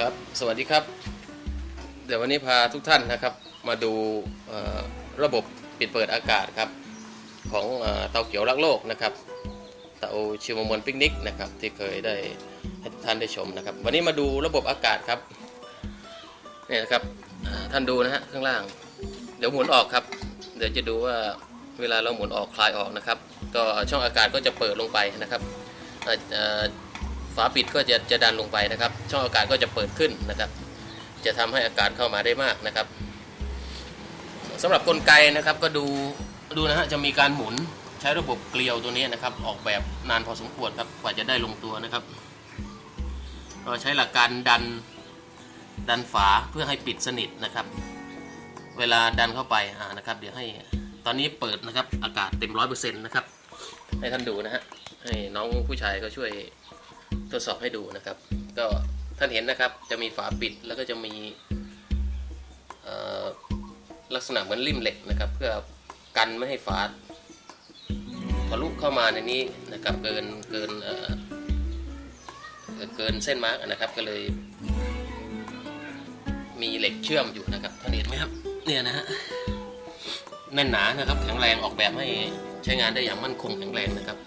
ครับ สวัสดีครับ เดี๋ยววันนี้พาทุกท่านนะครับ มาดูระบบปิดเปิดอากาศครับ ของเอตาเขียวรักโลกนะครับ เตาชิวมวลปิกนิกนะครับ ที่เคยได้ให้ทุกท่านได้ชมนะครับ วันนี้มาดูระบบอากาศครับเนี่ยนะครับท่านดูนะฮะข้างล่าง เดี๋ยวหมุนออกครับ เดี๋ยวจะดูว่าเวลาเราหมุนออกคลายออกนะครับ ก็ช่องอากาศก็จะเปิดลงไปนะครับ ฝาปิดก็จะจะดันลงไปนะครับ ช่องอากาศก็จะเปิดขึ้นนะครับ จะทำให้อากาศเข้ามาได้มากนะครับสำหรับกลไกนะครับก็ดูดูนะฮะจะมีการหมุนใช้ระบบเกลียวตัวนี้นะครับ ออกแบบนานพอสมควรครับกว่าจะได้ลงตัวนะครับก็ใช้หลักการดันดันฝาเพื่อให้ปิดสนิทนะครับ เวลาดันเข้าไปอ่านะครับ เดี๋ยวให้ตอนนี้เปิดนะครับ อากาศเต็มร้อยเปอร์เซ็นต์นะครับ ให้ท่านดูนะฮะให้น้องผู้ชายก็ช่วย ทดสอบให้ดูนะครับ ก็ท่านเห็นนะครับจะมีฝาปิดแล้วก็จะมีลักษณะเหมือนริมเหล็กนะครับ เพื่อกันไม่ให้ฝาทะลุเข้ามาในนี้นะครับเกินเกินเกินเส้นมาร์กนะครับก็เลย มีเหล็กเชื่อมอยู่นะครับท่านเห็นไหมครับเนี่ยนะฮะแน่นหนานะครับแข็งแรงออกแบบให้ใช้งานได้อย่างมั่นคงแข็งแรงนะครับ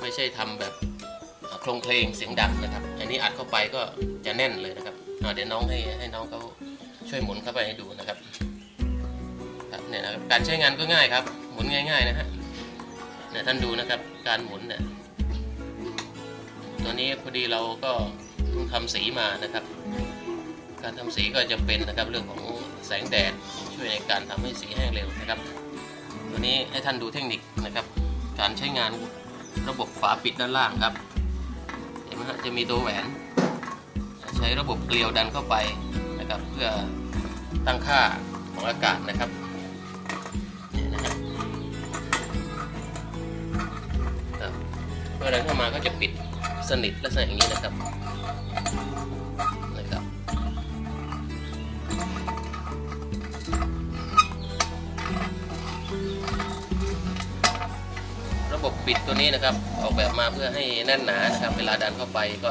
ไม่ใช่ทำแบบ โครงเพลงเสียงดังนะครับ อันนี้อัดเข้าไปก็จะแน่นเลยนะครับเดี๋ยวน้องให้ให้น้องเขาช่วยหมุนเข้าไปให้ดูนะครับครับเนี่ยนะครับการใช้งานก็ง่ายครับ หมุนง่ายๆนะฮะเนี่ยท่านดูนะครับการหมุนเนี่ยตัวนี้พอดีเราก็เพิ่งทำสีมานะครับ การทำสีก็จะเป็นนะครับเรื่องของแสงแดดช่วยในการทำให้สีแห้งเร็วนะครับวันนี้ให้ท่านดูเทคนิคนะครับ การใช้งานระบบฝาปิดด้านล่างครับ จะมีตัวแหวน ใช้ระบบเกลียวดันเข้าไปนะครับเพื่อตั้งค่าของอากาศนะครับเมื่อดันเข้ามาก็จะปิดสนิทลักษณะอย่างนี้นะครับ ปิดตัวนี้นะครับ ออกแบบมาเพื่อให้แน่นหนานะครับ เวลาดันเข้าไปก็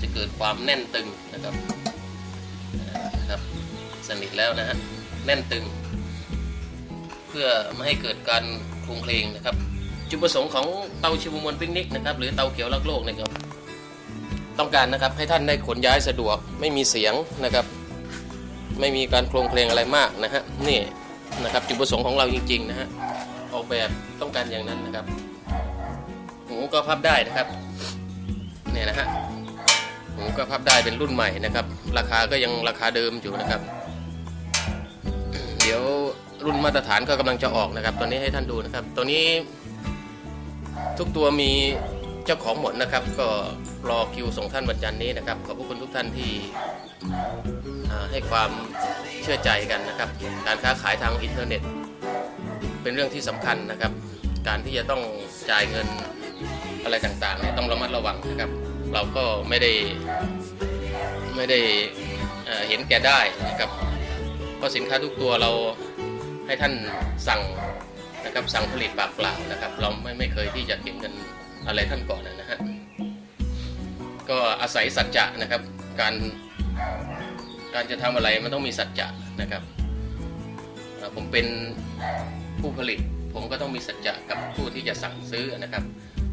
จะเกิดความแน่นตึงนะครับนะครับ สนิทแล้วนะฮะแน่นตึง เพื่อไม่ให้เกิดการโคลงเพลงนะครับ จุดประสงค์ของเตาชิวมวลปิกนิกนะครับหรือเตาเขียวรักโลกนะครับต้องการนะครับให้ท่านได้ขนย้ายสะดวกไม่มีเสียงนะครับ ไม่มีการโคลงเพลงอะไรมากนะฮะนี่นะครับจุดประสงค์ของเราจริงๆนะฮะออกแบบต้องการอย่างนั้นนะครับ หูก็พับได้นะครับเนี่ยนะฮะหูก็พับได้เป็นรุ่นใหม่นะครับ ราคาก็ยังราคาเดิมอยู่นะครับ เดี๋ยวรุ่นมาตรฐานก็กำลังจะออกนะครับ ตอนนี้ให้ท่านดูนะครับตัวนี้ ทุกตัวมีเจ้าของหมดนะครับ ก็รอคิวส่งท่านวันจันทร์นี้นะครับ ขอบพระคุณทุกท่านที่ให้ความเชื่อใจกันนะครับ การค้าขายทางอินเทอร์เน็ต เป็นเรื่องที่สำคัญนะครับ การที่จะต้องจ่ายเงิน อะไรต่างๆเนี่ยต้องระมัดระวังนะครับ เราก็ไม่ได้ไม่ได้เห็นแก่ได้นะครับเพราะสินค้าทุกตัวเราให้ท่านสั่งนะครับสั่งผลิตปากเปล่านะครับ เราไม่ไม่เคยที่จะเก็บเงินอะไรท่านก่อนนะฮะก็อาศัยสัจจะนะครับ การการจะทำอะไรมันต้องมีสัจจะนะครับ ผมเป็นผู้ผลิต ผมก็ต้องมีสัจจะกับผู้ที่จะสั่งซื้อนะครับ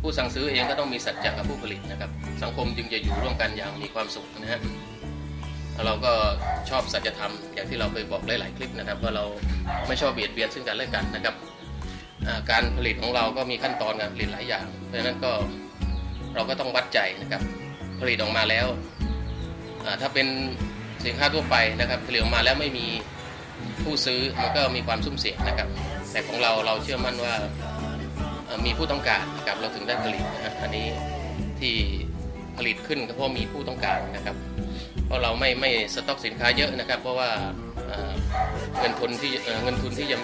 ผู้สั่งซื้อเองก็ต้องมีสัจจะกับผู้ผลิตนะครับ สังคมจึงจะอยู่ร่วมกันอย่างมีความสุขนะฮะเราก็ชอบสัจธรรมอย่างที่เราเคยบอกหลายๆคลิปนะครับว่าเราไม่ชอบเบียดเบียนซึ่งกันและกันนะครับการผลิตของเราก็มีขั้นตอนการผลิตหลายอย่าง เพราะฉะนั้นก็เราก็ต้องวัดใจนะครับ ผลิตออกมาแล้วถ้าเป็นสินค้าทั่วไปนะครับผลิตออกมาแล้วไม่มีผู้ซื้อมันก็มีความสุ่มเสี่ยงนะครับ แต่ของเราเราเชื่อมั่นว่า มีผู้ต้องการนะครับเราถึงได้ผลิตนะฮะอันนี้ที่ผลิตขึ้นก็เพราะมีผู้ต้องการนะครับ เพราะเราไม่ไม่สต็อกสินค้าเยอะนะครับ เพราะว่าเงินทุนที่เงินทุนที่จะ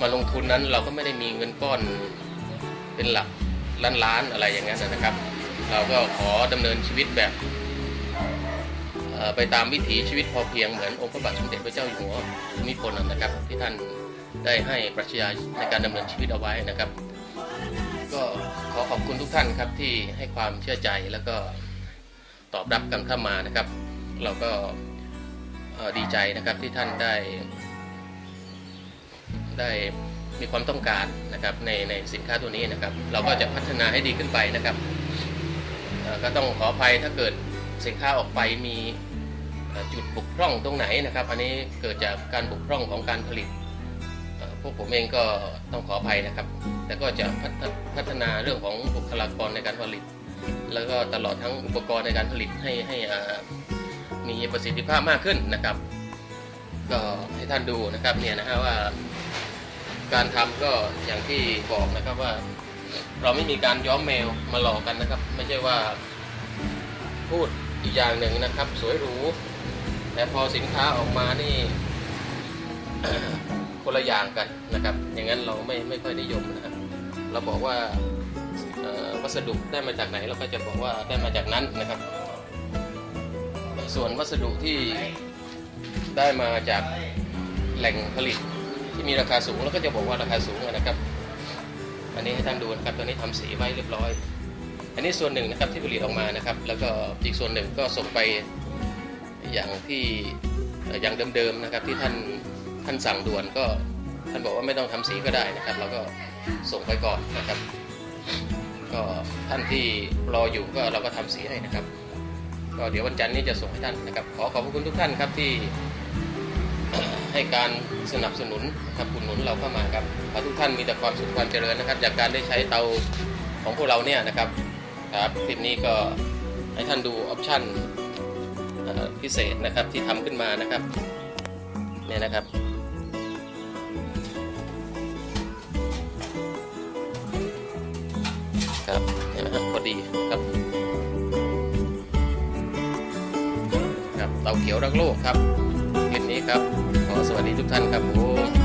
มาลงทุนนั้น เราก็ไม่ได้มีเงินก้อนเป็นหลักล้านล้านอะไรอย่างนั้นนะครับ เราก็ขอดำเนินชีวิตแบบไปตามวิถีชีวิตพอเพียงเหมือนองค์พระบาทสมเด็จพระเจ้าอยู่หัวมิพลนะครับ ที่ท่านได้ให้ปรัชญาในการดำเนินชีวิตเอาไว้นะครับ ก็ขอขอบคุณทุกท่านครับที่ให้ความเชื่อใจแล้วก็ตอบรับกันเข้ามานะครับ เราก็ดีใจนะครับที่ท่านได้ ได้มีความต้องการนะครับในในสินค้าตัวนี้นะครับ เราก็จะพัฒนาให้ดีขึ้นไปนะครับก็ต้องขออภัยถ้าเกิดสินค้าออกไปมีจุดบกพร่องตรงไหนนะครับ อันนี้เกิดจากการบกพร่องของการผลิต วกผมเองก็ต้องขออภัยนะครับ แต่ก็จะพัฒพัฒนาเรื่องของบุคลากรในการผลิต แล้วก็ตลอดทั้งอุปกรณ์ในการผลิตให้ให้มีประสิทธิภาพมากขึ้นนะครับ ก็ให้ท่านดูนะครับเนี่ยนะฮะว่า การทำก็อย่างที่บอกนะครับว่า เราไม่มีการย้อมแมวมาหลอกกันนะครับ ไม่ใช่ว่าพูดอีกอย่างหนึ่งนะครับ สวยหรูแต่พอสินค้าออกมานี่ คนละอย่างกันนะครับ อย่างนั้นเราไม่ไม่ค่อยนิยมนะครับ เราบอกว่าวัสดุได้มาจากไหนเราก็จะบอกว่าได้มาจากนั้นนะครับ ส่วนวัสดุที่ได้มาจากแหล่งผลิตที่มีราคาสูงแล้วก็จะบอกว่าราคาสูงนะครับ อันนี้ให้ท่านดูนะครับตอนนี้ทำสีไว้เรียบร้อย อันนี้ส่วนหนึ่งนะครับที่ผลิตออกมานะครับ แล้วก็อีกส่วนหนึ่งก็ส่งไปอย่างที่อย่างเดิมๆนะครับที่ท่าน ท่านสั่งด่วนก็ท่านบอกว่าไม่ต้องทำสีก็ได้นะครับ เราก็ส่งไปก่อนนะครับ ก็ท่านที่รออยู่ก็เราก็ทำสีให้นะครับ ก็เดี๋ยววันจันทร์นี้จะส่งให้ท่านนะครับ ขอขอบพระคุณทุกท่านครับที่ให้การสนับสนุนนะครับอุดหนุนเราเข้ามาครับขอทุกท่านมีแต่ความสุขความเจริญนะครับ จากการได้ใช้เตาของพวกเราเนี่ยนะครับครับคลิปนี้ก็ให้ท่านดูออปชั่นพิเศษนะครับที่ทำขึ้นมานะครับเนี่ยนะครับ เขียวรักโลกครับคลิปนี้ครับ ขอสวัสดีทุกท่านครับผม